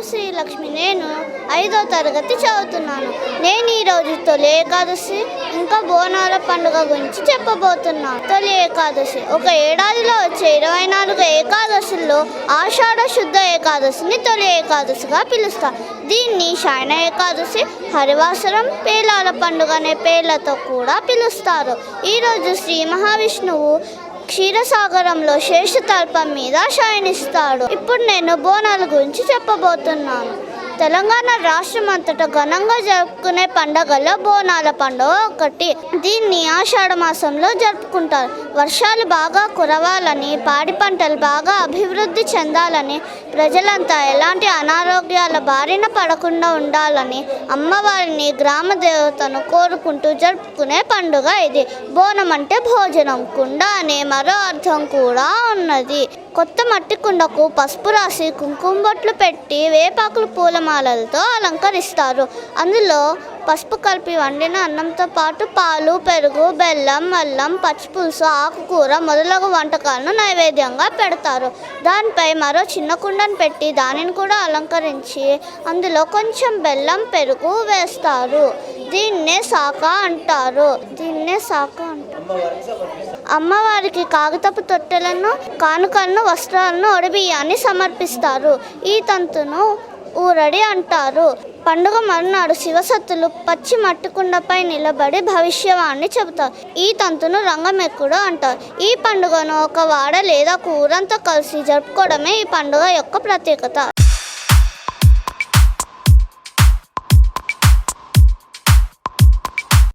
పేరు శ్రీలక్ష్మి నేను ఐదో తరగతి చదువుతున్నాను. నేను ఈరోజు తొలి ఏకాదశి ఇంకా బోనాల పండుగ గురించి చెప్పబోతున్నాను. తొలి ఏకాదశి ఒక ఏడాదిలో వచ్చే ఇరవై నాలుగు ఏకాదశుల్లో ఆషాఢ శుద్ధ ఏకాదశిని తొలి ఏకాదశిగా పిలుస్తారు. దీన్ని శయన ఏకాదశి హరివాసరం పేలాల పండుగ అనే పేర్లతో కూడా పిలుస్తారు. ఈరోజు శ్రీ మహావిష్ణువు క్షీరసాగరంలో శేషతల్పం మీద శయనిస్తాడు. ఇప్పుడు నేను బోనాల గురించి చెప్పబోతున్నాను. తెలంగాణ రాష్ట్రం అంతటా ఘనంగా జరుపుకునే పండగల్లో బోనాల పండుగ ఒకటి. దీన్ని ఆషాఢ మాసంలో జరుపుకుంటారు. వర్షాలు బాగా కురవాలని పాడి పంటలు బాగా అభివృద్ధి చెందాలని ప్రజలంతా ఎలాంటి అనారోగ్యాల బారిన పడకుండా ఉండాలని అమ్మవారిని గ్రామ దేవతను కోరుకుంటూ జరుపుకునే పండుగ ఇది. బోనం అంటే భోజనం. కుండ అనే మరో అర్థం కూడా ఉన్నది. కొత్త మట్టి కుండకు పసుపు రాసి కుంకుమ బొట్లు పెట్టి వేపాకులు పూలమాలలతో అలంకరిస్తారు. అందులో పసుపు కలిపి వండిన అన్నంతో పాటు పాలు పెరుగు బెల్లం అల్లం పచ్చిపులుసు ఆకుకూర మొదలగు వంటకాలను నైవేద్యంగా పెడతారు. దానిపై మరో చిన్న కుండను పెట్టి దానిని కూడా అలంకరించి అందులో కొంచెం బెల్లం పెరుగు వేస్తారు. దీన్నే శాఖ అంటారు. దీన్నే శాఖ అంటారు. అమ్మవారికి కాగితపు తొట్టెలను కానుకలను వస్త్రాలను ఒడిబియ్యాన్ని సమర్పిస్తారు. ఈ తంతును ఊరడి అంటారు. పండుగ మరునాడు శివసత్తులు పచ్చి మట్టుకుండపై నిలబడి భవిష్యవాణి చెబుతారు. ఈ తంతును రంగమెక్కుడు అంటారు. ఈ పండుగను ఒక వాడ లేదా కూరంతో కలిసి జరుపుకోవడమే ఈ పండుగ యొక్క ప్రత్యేకత.